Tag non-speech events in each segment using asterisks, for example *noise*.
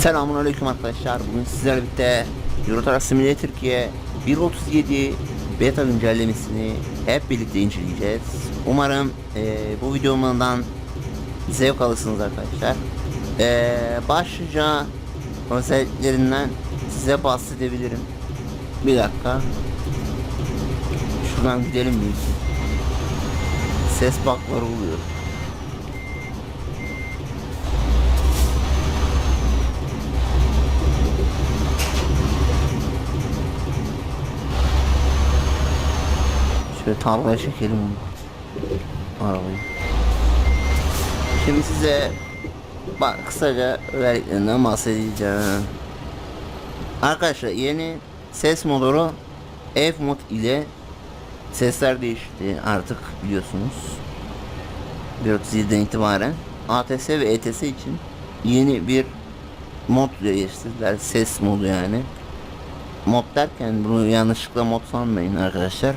Selamun Aleyküm arkadaşlar. Bugün sizlerle birlikte Euro Truck Simulator Türkiye 1.37 beta güncellemesini hep birlikte inceleyeceğiz. Umarım e, bu videomdan zevk alırsınız arkadaşlar. E, başlıca özelliklerinden size bahsedebilirim. Bir dakika. Şuradan gidelim mi? Ses bakları oluyor. Şöyle tarlaya çekelim arabayı. Şimdi size bak kısaca özelliklerinden bahsedeceğim. Arkadaşlar yeni ses motoru F mod ile sesler değişti artık biliyorsunuz. 407'den itibaren ATS ve ETS için yeni bir mod değiştirdiler. Ses modu yani. Mod derken bunu yanlışlıkla mod sanmayın arkadaşlar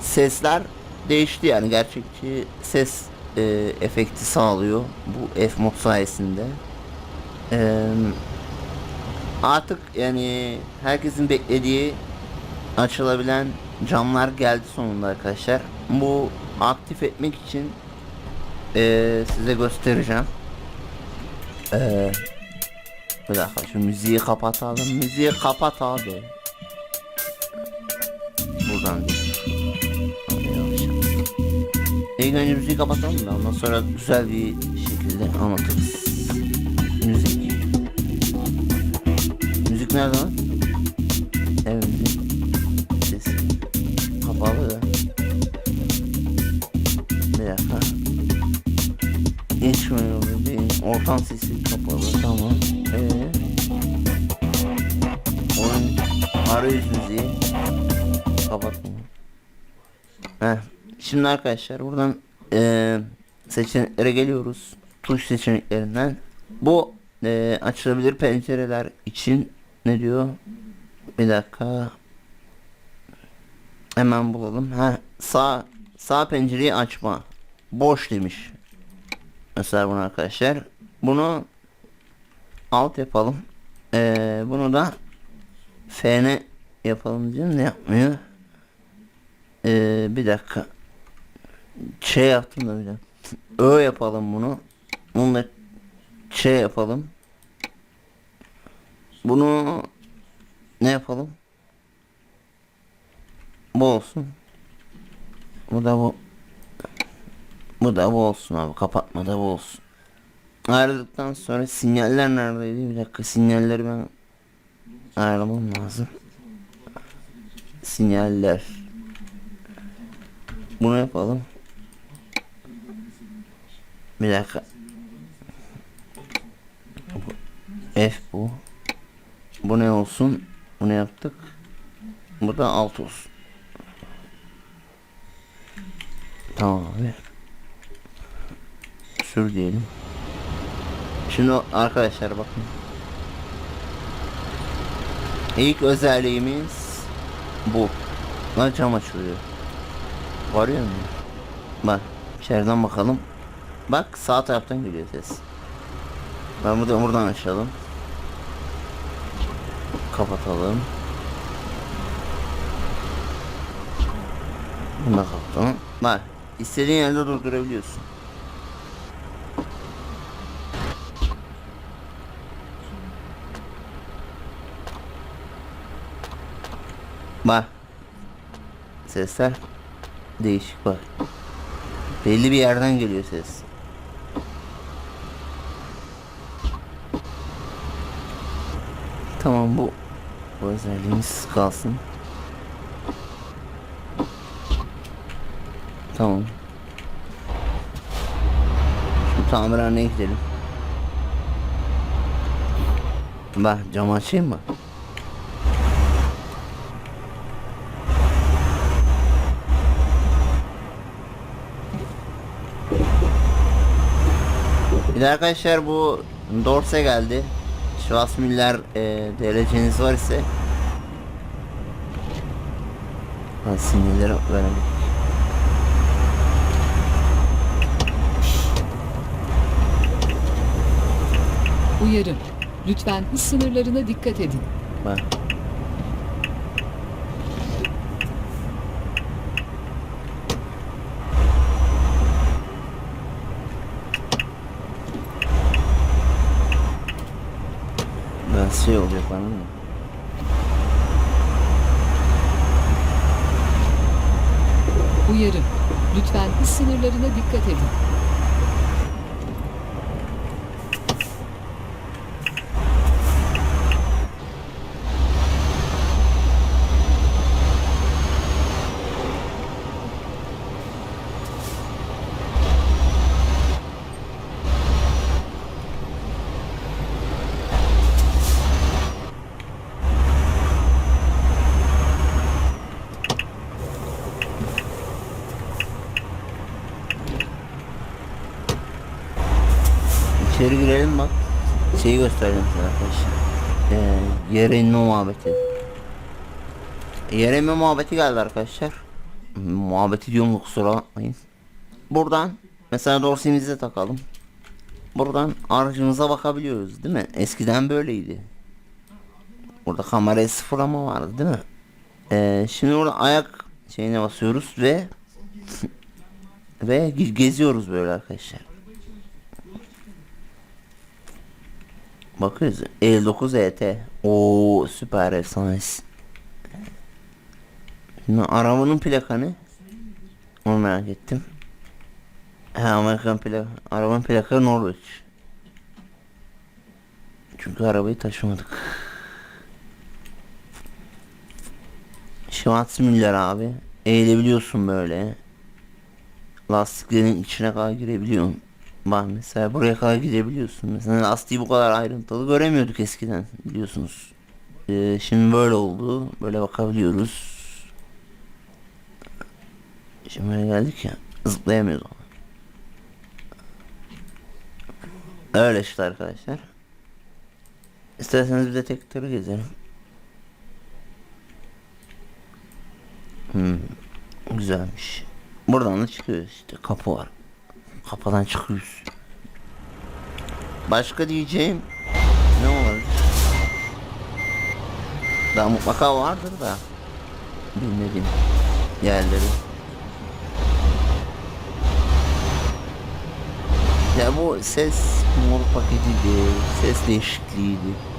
sesler değişti yani gerçekçi ses e, efekti sağlıyor bu F mod sayesinde. E, artık yani herkesin beklediği açılabilen camlar geldi sonunda arkadaşlar. Bu aktif etmek için e, size göstereceğim. E, bir dakika şu müziği kapatalım. Müziği kapat abi. Buradan değil. Önce müziği kapatalım da ondan sonra güzel bir şekilde anlatırız. Müzik. Müzik nerede lan? Evet. Ses. Kapalı da. Bir dakika. Geçmiyor değil. Ortam sesi kapalı. Tamam. Ee. Oyun arayüz müziği. Kapatma. Heh. Şimdi arkadaşlar buradan eee seçeneklere geliyoruz. Tuş seçeneklerinden. Bu eee, açılabilir pencereler için ne diyor? Bir dakika. Hemen bulalım. Ha sağ sağ pencereyi açma. Boş demiş. Mesela bunu arkadaşlar. Bunu alt yapalım. Eee, bunu da FN yapalım diyor. Ne yapmıyor? Eee, bir dakika şey yaptım da de. Ö yapalım bunu. Bunu da şey yapalım. Bunu ne yapalım? Bu olsun. Bu da bu. Bu da bu olsun abi. Kapatma da bu olsun. Ayarladıktan sonra sinyaller neredeydi? Bir dakika sinyalleri ben ayarlamam lazım. Sinyaller. Bunu yapalım. Bir dakika. F bu. Bu ne olsun? Bunu yaptık. Bu da alt olsun. Tamam abi. Sür diyelim. Şimdi arkadaşlar bakın. İlk özelliğimiz bu. Lan cam açılıyor. Varıyor mu? Bak içeriden bakalım. Bak sağ taraftan geliyor ses. Ben burada buradan açalım. Kapatalım. Bunu da kapatalım. Bak istediğin yerde durdurabiliyorsun. Bak. Sesler değişik bak. Belli bir yerden geliyor ses. Tamam bu bu özelliğimiz kalsın. Tamam. Şu tamirhaneye gidelim. Bak cam açayım mı? Bir arkadaşlar bu Dorse geldi. Schwarzmüller e, dereceniz var ise Ha, sinyalleri verelim. Uyarı. Lütfen hız sınırlarına dikkat edin. Bak. Nasıl şey olacak bana mı? Uyarı. Lütfen hız sınırlarına dikkat edin. İçeri girelim bak. Şeyi göstereceğim size arkadaşlar. Ee, yere inme muhabbeti. Yere inme muhabbeti geldi arkadaşlar. Muhabbeti diyorum kusura bakmayın. Buradan mesela dorsimize takalım. Buradan aracımıza bakabiliyoruz değil mi? Eskiden böyleydi. Burada kameraya sıfırlama vardı değil mi? Ee, şimdi burada ayak şeyine basıyoruz ve *laughs* ve ge- geziyoruz böyle arkadaşlar. Bakıyoruz. 59 ET. Oo süper efsanesi. Şimdi arabanın plaka ne? Onu merak ettim. He Amerikan plaka. Arabanın plaka Norveç. Çünkü arabayı taşımadık. Schwarzmüller abi. Eğilebiliyorsun böyle. Lastiklerin içine kadar girebiliyorsun. Bak mesela buraya kadar gidebiliyorsun. Mesela lastiği bu kadar ayrıntılı göremiyorduk eskiden biliyorsunuz. Ee, şimdi böyle oldu. Böyle bakabiliyoruz. Şimdi böyle geldik ya. Zıplayamıyoruz ama. Öyle işte arkadaşlar. İsterseniz bir de tek gezelim. Hmm, güzelmiş. Buradan da çıkıyoruz işte kapı var. Kapıdan çıkıyoruz. Başka diyeceğim ne olabilir? Daha mutlaka vardır da bilmediğim yerleri. Ya bu ses mor paketiydi, ses değişikliğiydi.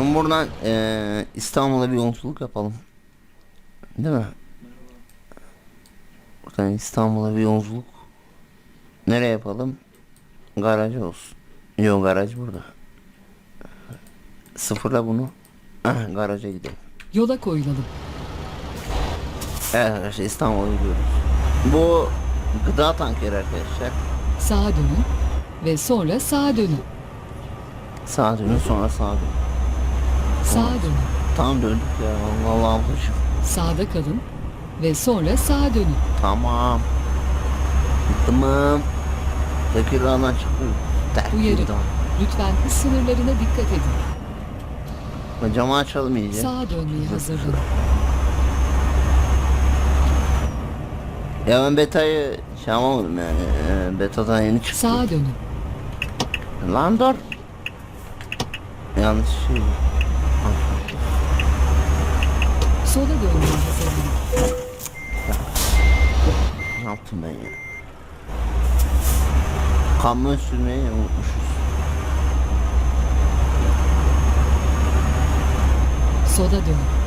Şimdi buradan eee, İstanbul'a bir yolculuk yapalım. Değil mi? Buradan İstanbul'a bir yolculuk. Nereye yapalım? Garaj olsun. Yok garaj burada. Sıfırla bunu. Ah, *clears throat* garaja gidelim. Yola koyulalım. Evet arkadaşlar İstanbul'a gidiyoruz. Bu gıda tankeri arkadaşlar. Sağa dönün ve sonra sağa dönün. Sağa dönün sonra sağa dönün. Sağa dönün. Tam döndük ya. Vallahi ablacığım. Sağda kalın ve sonra sağa dönün. Tamam. Tamam. Tekirdağ'dan çıkıyoruz. Uyarı. Tekirdağ. Lütfen hız sınırlarına dikkat edin. Camı açalım iyice. Sağa dönmeye hazırlanın. Ya ben betayı şey yapamadım yani. Ee, betadan yeni çıktı. Sağa dönün. Lan dur. Yanlış şey. Sola dönmeye hazırlanın. Ne yaptım ben ya? Kamyon sürmeyi unutmuşuz. Sola dönün.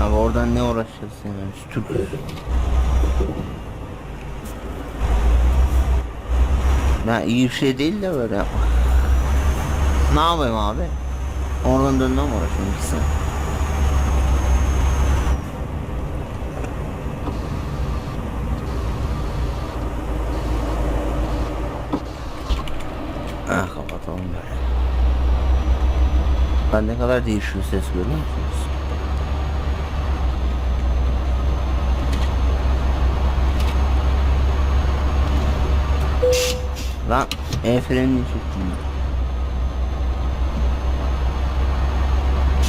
Abi oradan ne uğraşacağız yani? Biz Ya iyi bir şey değil de böyle yapmak. Ne yapayım abi? Oradan dönmem uğraşıyorum iki saat. Ah kapatalım böyle. Ben ne kadar değişiyor ses görüyor musunuz? Lan el frenini çektim.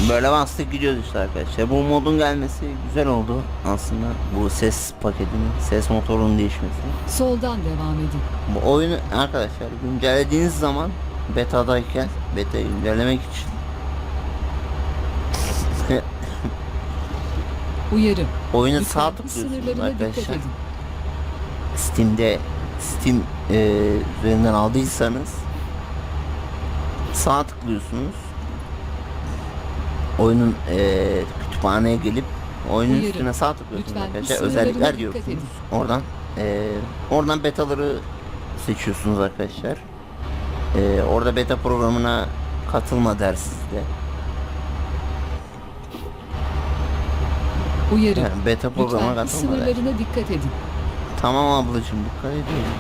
Böyle bastık gidiyoruz işte arkadaşlar. Bu modun gelmesi güzel oldu aslında. Bu ses paketinin, ses motorunun değişmesi. Soldan devam edin. Bu oyunu arkadaşlar güncellediğiniz zaman betadayken beta'yı güncellemek için *laughs* Uyarı. Lütfen sağ tıklıyorsunuz arkadaşlar. Steam'de Steam e, üzerinden aldıysanız sağ tıklıyorsunuz. Oyunun e, kütüphaneye gelip oyunun Uyarı. üstüne sağ tıklıyorsunuz Lütfen arkadaşlar. Özellikler diyorsunuz. Oradan e, oradan betaları seçiyorsunuz arkadaşlar. E, orada beta programına katılma der sizde. Uyarı. Yani beta programa Lütfen hız katılma der. sınırlarına dikkat edin. Tamam ablacığım dikkat ediyorum.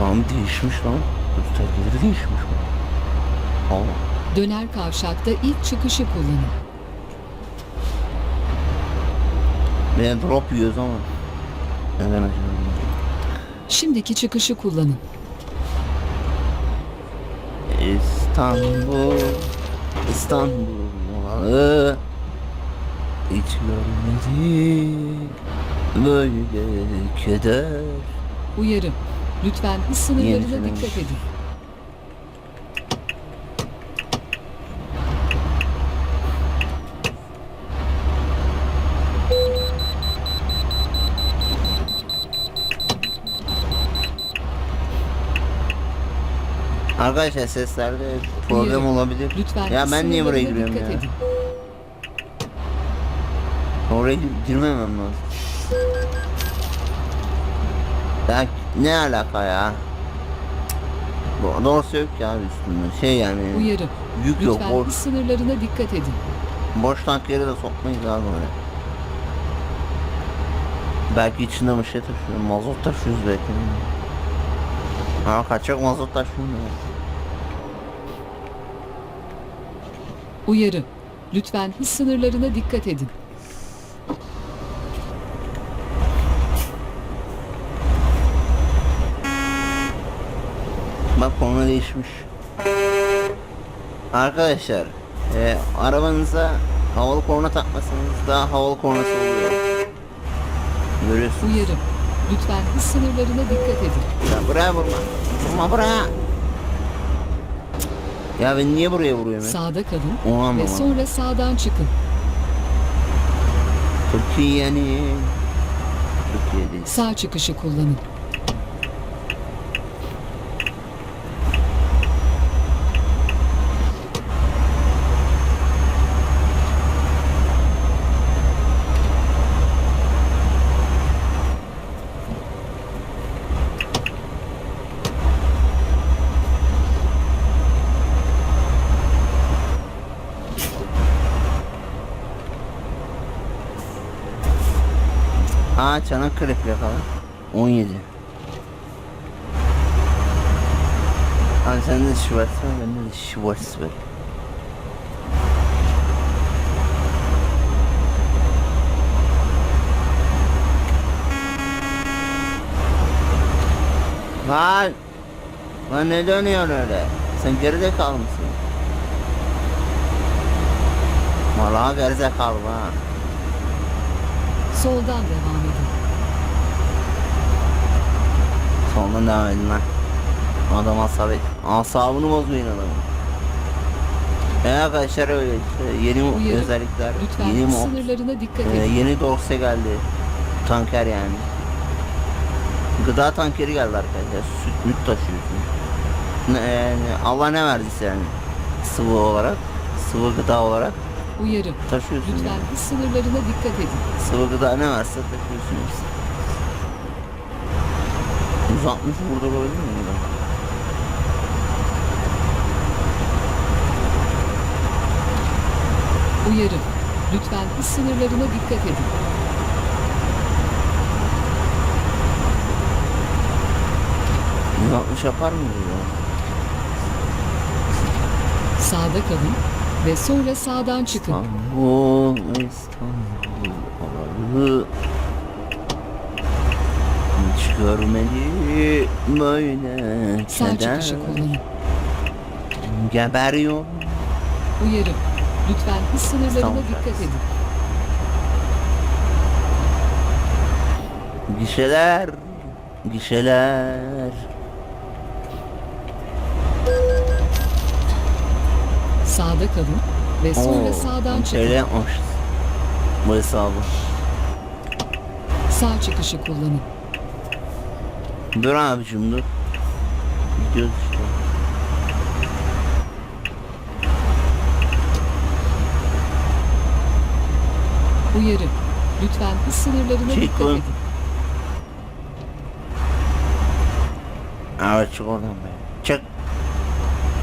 Lan değişmiş lan. Göstergeleri değişmiş bu. Allah. Döner kavşakta ilk çıkışı kullanın. Ve drop yiyoruz ama. Neden acaba? Şimdiki çıkışı kullanın. İstanbul, İstanbul olanı hiç görmedim böyle keder. Uyarı. Lütfen hız sınırlarına dikkat edin. Arkadaşlar seslerde problem Uyarı. olabilir. Lütfen ya ben niye buraya giriyorum ya? edin. Oraya gir- girmemem lazım. Ya ne alaka ya? Bu doğrusu yok ya üstünde. Şey yani Uyarı. yük yok. Lütfen Boş, sınırlarına dikkat edin. boş tankları da sokmayız abi oraya. Belki içinde bir şey taşıyor. Mazot taşıyoruz belki. Ha kaçak mazot taşıyor ya. Uyarı. Lütfen hız sınırlarına dikkat edin. Bak konu değişmiş. Arkadaşlar e, arabanıza havalı korna takmasanız daha havalı kornası oluyor. Görüyorsunuz. Uyarı. Lütfen hız sınırlarına dikkat edin. Ya buraya vurma. Vurma buraya. Ya ben niye buraya vuruyorum? Sağda kalın Onu ve sonra sağdan çıkın. Türkiye'nin Türkiye'deyiz. Sağ çıkışı kullanın. Aa Çanakkale plakalı. 17. Hani sende de Schwarzschild var, bende de Schwarzschild. Lan! Lan ne dönüyorsun öyle? Sen geride kalmışsın. Valla geride kal ha. Soldan devam Sondan devam edin lan. Adam asabı, asabını bozmayın adamı. E arkadaşlar öyle işte yeni Uyarı. özellikler, Lütfen yeni mod, sınırlarına dikkat e, edin. yeni dorse geldi. Tanker yani. Gıda tankeri geldi arkadaşlar. Süt müt taşıyorsun. Ne, yani Allah ne verdiyse yani. Sıvı olarak, sıvı gıda olarak Uyarı. taşıyorsun Lütfen yani. sınırlarına dikkat edin. Sıvı gıda ne varsa taşıyorsun hepsini. 160 burada böyle mi? burada? Uyarı. Lütfen hız sınırlarına dikkat edin. Yüz altmış yapar mı ya? Sağda kalın ve sonra sağdan çıkın. İstanbul, İstanbul olalı Hiç görmedi böyle Sağ keder çıkışı kullanın. Geberiyor Uyarı. Lütfen hız sınırlarına Tamam. dikkat edin. Gişeler Gişeler Sağda kalın ve sonra Oo, sağdan çıkın. Şöyle yapmamışız Bu hesabı Sağ çıkışı kullanın. Dur abicim dur. Gidiyoruz işte. Uyarı. Lütfen hız sınırlarına dikkat Çıkın. edin. Evet çık oradan be. Çık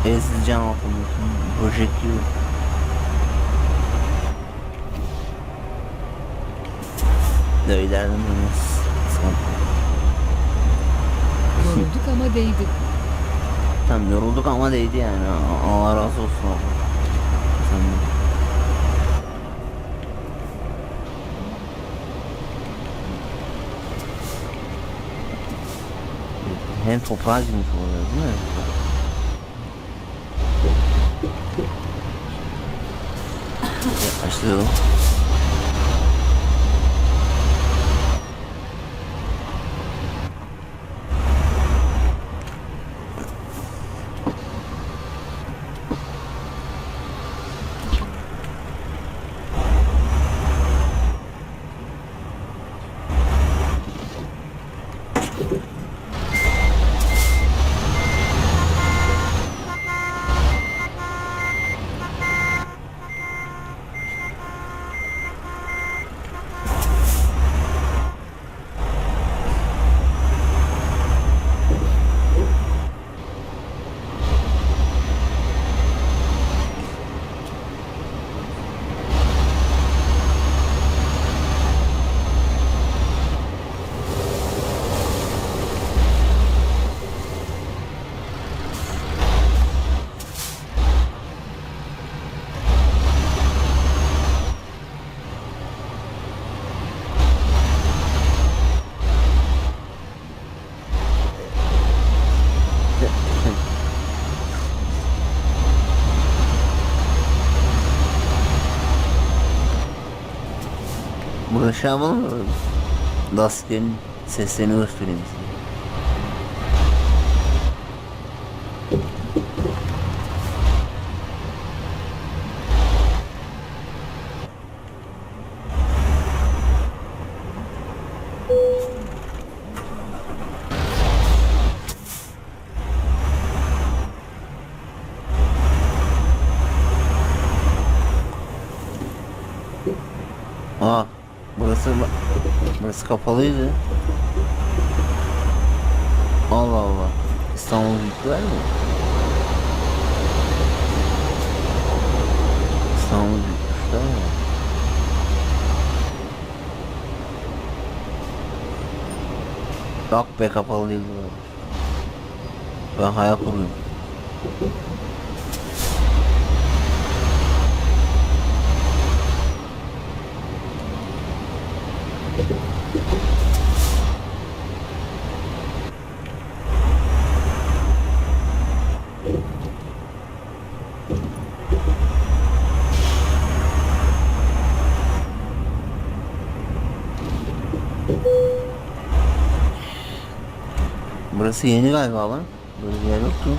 Evsiz can altındasın Projektör Döylerdim bunu Yorulduk ama değdi. Tam yorulduk ama değdi yani Allah razı olsun. Hem toprağa girmiş oluyor değil mi? Yaklaştı. Burada şey yapalım mı? Lastiklerin seslerini göstereyim size. Aa, burası burası kapalıydı. Allah Allah. İstanbul büyükler mi? İstanbul büyükler mi? Yok be kapalı değil burası. Ben hayal kuruyorum. Burası yeni galiba lan. Böyle bir yer yoktu.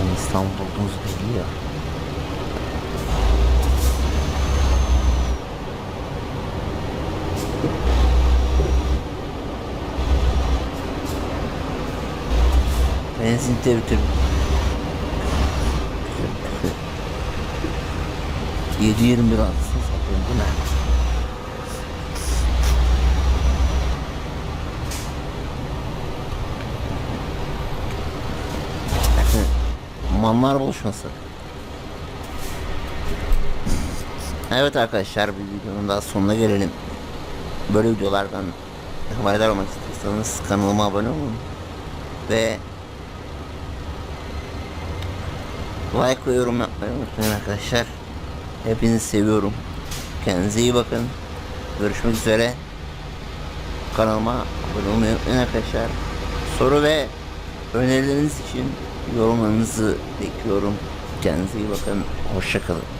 Yani İstanbul olduğumuz belli ya. Benzin de bitir. 7-21 anasını satayım bu ne? Manlar buluşması. Evet arkadaşlar bir videonun daha sonuna gelelim. Böyle videolardan haberdar olmak istiyorsanız kanalıma abone olun. Ve like ve yorum yapmayı unutmayın arkadaşlar. Hepinizi seviyorum. Kendinize iyi bakın. Görüşmek üzere. Kanalıma abone olmayı unutmayın arkadaşlar. Soru ve önerileriniz için yorumlarınızı bekliyorum. Kendinize iyi bakın. Hoşçakalın.